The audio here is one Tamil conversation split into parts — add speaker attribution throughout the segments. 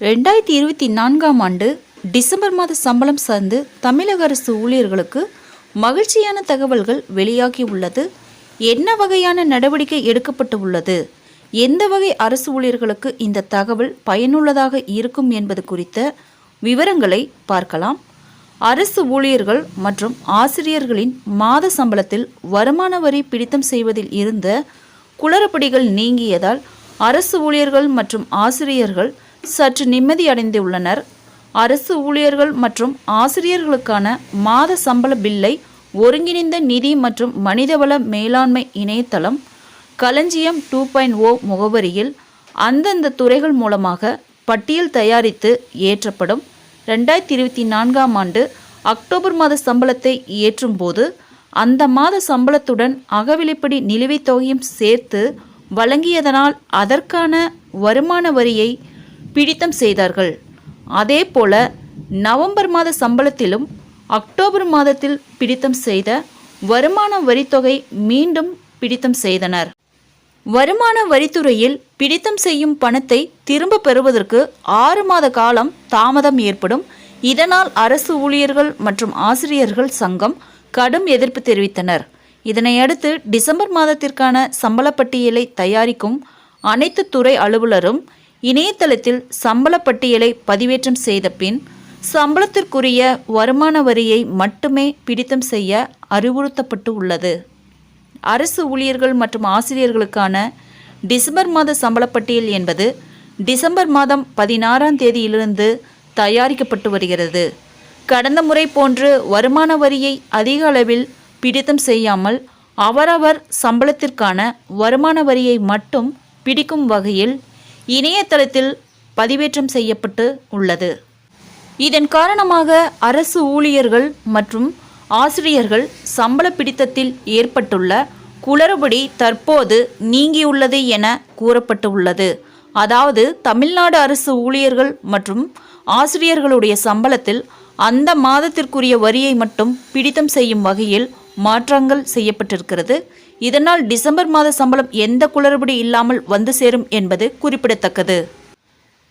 Speaker 1: ரெண்டாயிரத்தி இருபத்தி நான்காம் ஆண்டு டிசம்பர் மாத சம்பளம் சார்ந்து தமிழக அரசு ஊழியர்களுக்கு மகிழ்ச்சியான தகவல்கள் வெளியாகி உள்ளது. என்ன வகையான நடவடிக்கை எடுக்கப்பட்டு உள்ளது? எந்த வகை அரசு ஊழியர்களுக்கு இந்த தகவல் பயனுள்ளதாக இருக்கும் என்பது குறித்த விவரங்களை பார்க்கலாம். அரசு ஊழியர்கள் மற்றும் ஆசிரியர்களின் மாத சம்பளத்தில் வருமான வரி பிடித்தம் செய்வதில் இருந்த குளறுபடிகள் நீங்கியதால் அரசு ஊழியர்கள் மற்றும் ஆசிரியர்கள் சற்று நிம்மதியடைந்துள்ளனர் அரசு ஊழியர்கள் மற்றும் ஆசிரியர்களுக்கான மாத சம்பள பில்லை ஒருங்கிணைந்த நிதி மற்றும் மனிதவள மேலாண்மை இணையதளம் களஞ்சியம் டூ பாயிண்ட் ஓ முகவரியில் அந்தந்த துறைகள் மூலமாக பட்டியல் தயாரித்து ஏற்றப்படும். ரெண்டாயிரத்தி இருபத்தி நான்காம் ஆண்டு அக்டோபர் மாத சம்பளத்தை ஏற்றும்போது அந்த மாத சம்பளத்துடன் அகவிலைப்படி நிலுவைத் தொகையும் சேர்த்து வழங்கியதனால் அதற்கான வருமான வரியை பிடித்தம் செய்தார்கள். அதே போல நவம்பர் மாத சம்பளத்திலும் அக்டோபர் மாதத்தில் பிடித்தம் செய்த வருமான வரித்தொகை மீண்டும் பிடித்தம் செய்தனர். வருமான வரித்துறையில் பிடித்தம் செய்யும் பணத்தை திரும்ப பெறுவதற்கு ஆறு மாத காலம் தாமதம் ஏற்படும். இதனால் அரசு ஊழியர்கள் மற்றும் ஆசிரியர்கள் சங்கம் கடும் எதிர்ப்பு தெரிவித்தனர். இதனையடுத்து டிசம்பர் மாதத்திற்கான சம்பள பட்டியலை தயாரிக்கும் அனைத்து துறை அலுவலரும் இணையதளத்தில் சம்பள பட்டியலை பதிவேற்றம் செய்த பின் சம்பளத்திற்குரிய வருமான வரியை மட்டுமே பிடித்தம் செய்ய அறிவுறுத்தப்பட்டு உள்ளது அரசு ஊழியர்கள் மற்றும் ஆசிரியர்களுக்கான டிசம்பர் மாத சம்பள பட்டியல் என்பது டிசம்பர் மாதம் பதினாறாம் தேதியிலிருந்து தயாரிக்கப்பட்டு வருகிறது. கடந்த முறை போன்று வருமான வரியை அதிக அளவில் பிடித்தம் செய்யாமல் அவரவர் சம்பளத்திற்கான வருமான வரியை மட்டும் பிடிக்கும் வகையில் இணையதளத்தில் பதிவேற்றம் செய்யப்பட்டு உள்ளது. இதன் காரணமாக அரசு ஊழியர்கள் மற்றும் ஆசிரியர்கள் சம்பள பிடித்தத்தில் ஏற்பட்டுள்ள குளறுபடி தற்போது நீங்கியுள்ளது என கூறப்பட்டுள்ளது. அதாவது தமிழ்நாடு அரசு ஊழியர்கள் மற்றும் ஆசிரியர்களுடைய சம்பளத்தில் அந்த மாதத்திற்குரிய வரியை மட்டும் பிடித்தம் செய்யும் வகையில் மாற்றங்கள் செய்யப்பட்டிருக்கிறது. இதனால் டிசம்பர் மாத சம்பளம் எந்த குளறுபடி இல்லாமல் வந்து சேரும் என்பது குறிப்பிடத்தக்கது.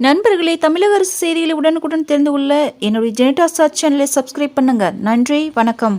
Speaker 1: நண்பர்களே தமிழக அரசு செய்திகளை உடனுக்குடன் தெரிந்து கொள்ள என்னுடைய ஜெனிடாஸ்டார் சேனலை சப்ஸ்கிரைப் பண்ணுங்க. நன்றி வணக்கம்.